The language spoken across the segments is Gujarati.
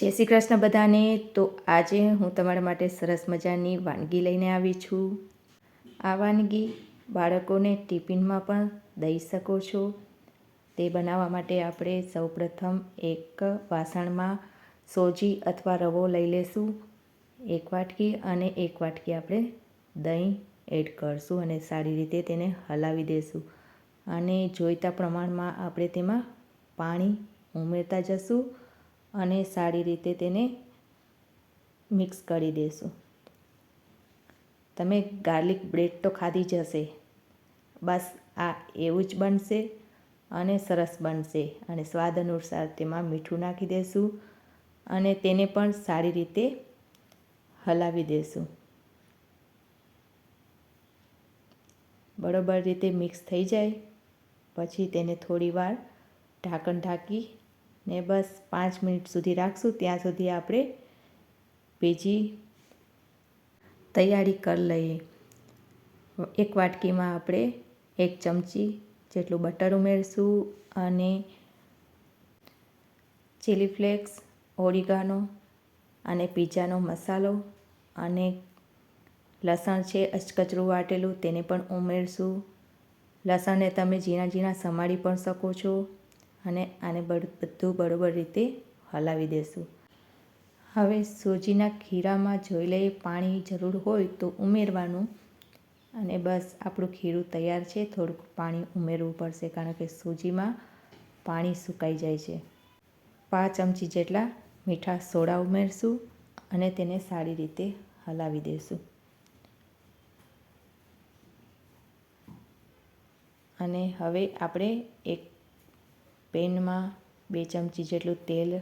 જય શ્રી કૃષ્ણ બધાને. તો આજે હું તમારા માટે સરસ મજાની વાનગી લઈને આવી છું. આ વાનગી બાળકોને ટિફિનમાં પણ દઈ શકો છો. તે બનાવવા માટે આપણે સૌપ્રથમ એક વાસણમાં સોજી અથવા રવો લઈ લેશું. એક વાટકી અને એક વાટકી આપણે દહીં એડ કરશું અને સારી રીતે તેને હલાવી દેશું. અને જોઈતા પ્રમાણમાં આપણે તેમાં પાણી ઉમેરતા જશું. અને સારી રીતે તેને મિક્સ કરી દેશું. તમે ગાર્લિક બ્રેડ તો ખાધી જ હશે. બસ આ એવું જ બનશે અને સરસ બનશે અને સ્વાદ અનુસાર તેમાં મીઠું નાખી દેશું અને તેને પણ સારી રીતે હલાવી દેશું. બરોબર રીતે મિક્સ થઈ જાય. પછી તેને થોડી વાર ઢાંકણ ઢાંકી ને બસ પાંચ મિનિટ સુધી રાખશું. ત્યાં સુધી આપણે ભેજી તૈયારી કરી લઈએ. એક વાટકીમાં આપણે એક ચમચી જેટલું બટર ઉમેરશું અને ચીલી ફ્લેક્સ ઓરિગાનો અને પીઝાનો મસાલો અને લસણ છે, અચકચરું વાટેલું તેને પણ ઉમેરશું. લસણને તમે ઝીણા ઝીણા સમાડી પણ શકો છો. અને આને બધું બરોબર રીતે હલાવી દેશું. હવે સોજીના ખીરામાં જોઈ લઈએ પાણી જરૂર હોય તો ઉમેરવાનું. અને બસ આપણું ખીરું તૈયાર છે, થોડુંક પાણી ઉમેરવું પડશે કારણ કે સૂજીમાં પાણી સુકાઈ જાય છે. પાંચ ચમચી જેટલા મીઠા સોડા ઉમેરશું અને તેને સારી રીતે હલાવી દઈશું અને હવે આપણે એક પેનમાં બે ચમચી જેટલું તેલ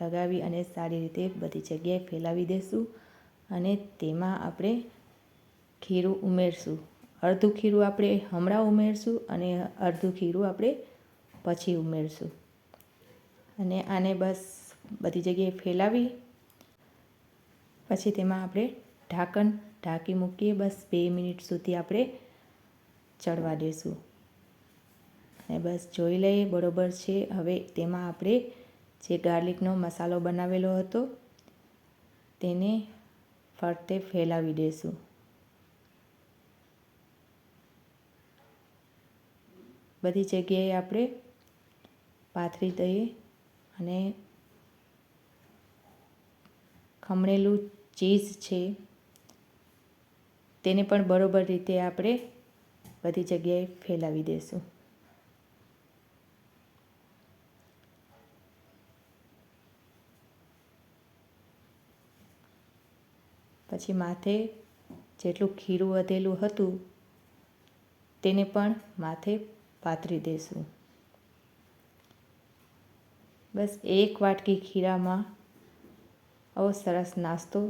લગાવી અને સારી રીતે બધી જગ્યાએ ફેલાવી દઈશું અને તેમાં આપણે ખીરું ઉમેરશું. અડધું ખીરું આપણે હમણાં ઉમેરશું અને અડધું ખીરું આપણે પછી ઉમેરશું. અને આને બસ બધી જગ્યાએ ફેલાવી, પછી તેમાં આપણે ઢાંકણ ઢાંકી મૂકીએ. બસ બે મિનિટ સુધી આપણે ચડવા દઈશું અને બસ જોઈ લઈએ, બરોબર છે. હવે તેમાં આપણે જે ગાર્લિકનો મસાલો બનાવેલો હતો, તેને ફરતે ફેલાવી દઈશું બધી જગ્યાએ આપણે પાથરી દઈએ અને ખમણેલું ચીઝ છે, તેને પણ બરોબર રીતે આપણે બધી જગ્યાએ ફેલાવી દઈશું પછી માથે જેટલું ખીરું વધેલું હતું, તેને પણ માથે પાથરી દઈશું બસ એક વાટકી ખીરામાં આવો સરસ નાસ્તો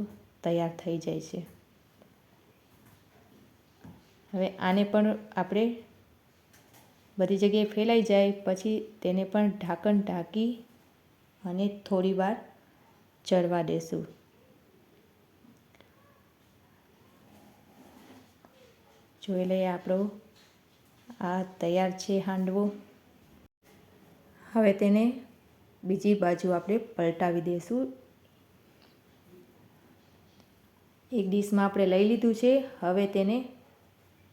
તૈયાર થઈ જાય છે. હવે આને પણ આપણે બધી જગ્યાએ ફેલાઈ જાય, પછી તેને પણ ઢાંકણ ઢાંકી અને થોડી વાર ચડવા દેશું. જોઈ લઈએ આપણો. આ તૈયાર છે હાંડવો. હવે તેને બીજી બાજુ આપણે પલટાવી દઈશું. એક ડીશમાં આપણે લઈ લીધું છે. હવે તેને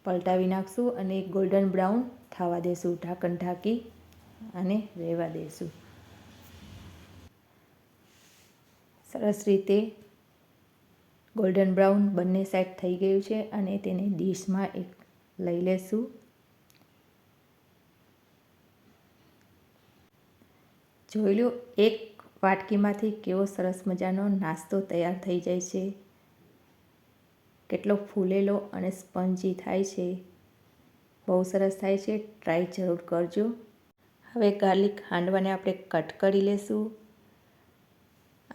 પલટાવી નાખશું અને ગોલ્ડન બ્રાઉન થવા દઈશું, ઢાંકણ ઢાંકી અને રહેવા દઈશું. સરસ રીતે ગોલ્ડન બ્રાઉન બંને સાઈડ થઈ ગયું છે અને તેને ડીશમાં એક લઈ લેશું. જોઈ લો, એક વાટકીમાંથી કેવો સરસ મજાનો નાસ્તો તૈયાર થઈ જાય છે. કેટલો ફૂલેલો અને સ્પંજી થાય છે. બહુ સરસ થાય છે. ટ્રાય જરૂર કરજો. હવે ગાર્લિક હાંડવાને આપણે કટ કરી લેશું.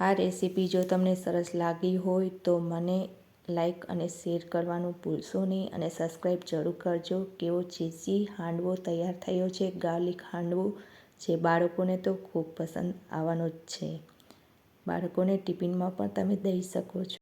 આ રેસીપી જો તમને સરસ લાગી હોય તો મને લાઈક અને શેર કરવાનું ભૂલશો નહીં અને સબસ્ક્રાઈબ જરૂર કરજો. કેવો ચીઝી હાંડવો તૈયાર થયો છે. ગાર્લિક હાંડવો જે બાળકોને તો ખૂબ પસંદ આવવાનો જ છે. બાળકોને ટિફિનમાં પણ તમે દઈ શકો છો.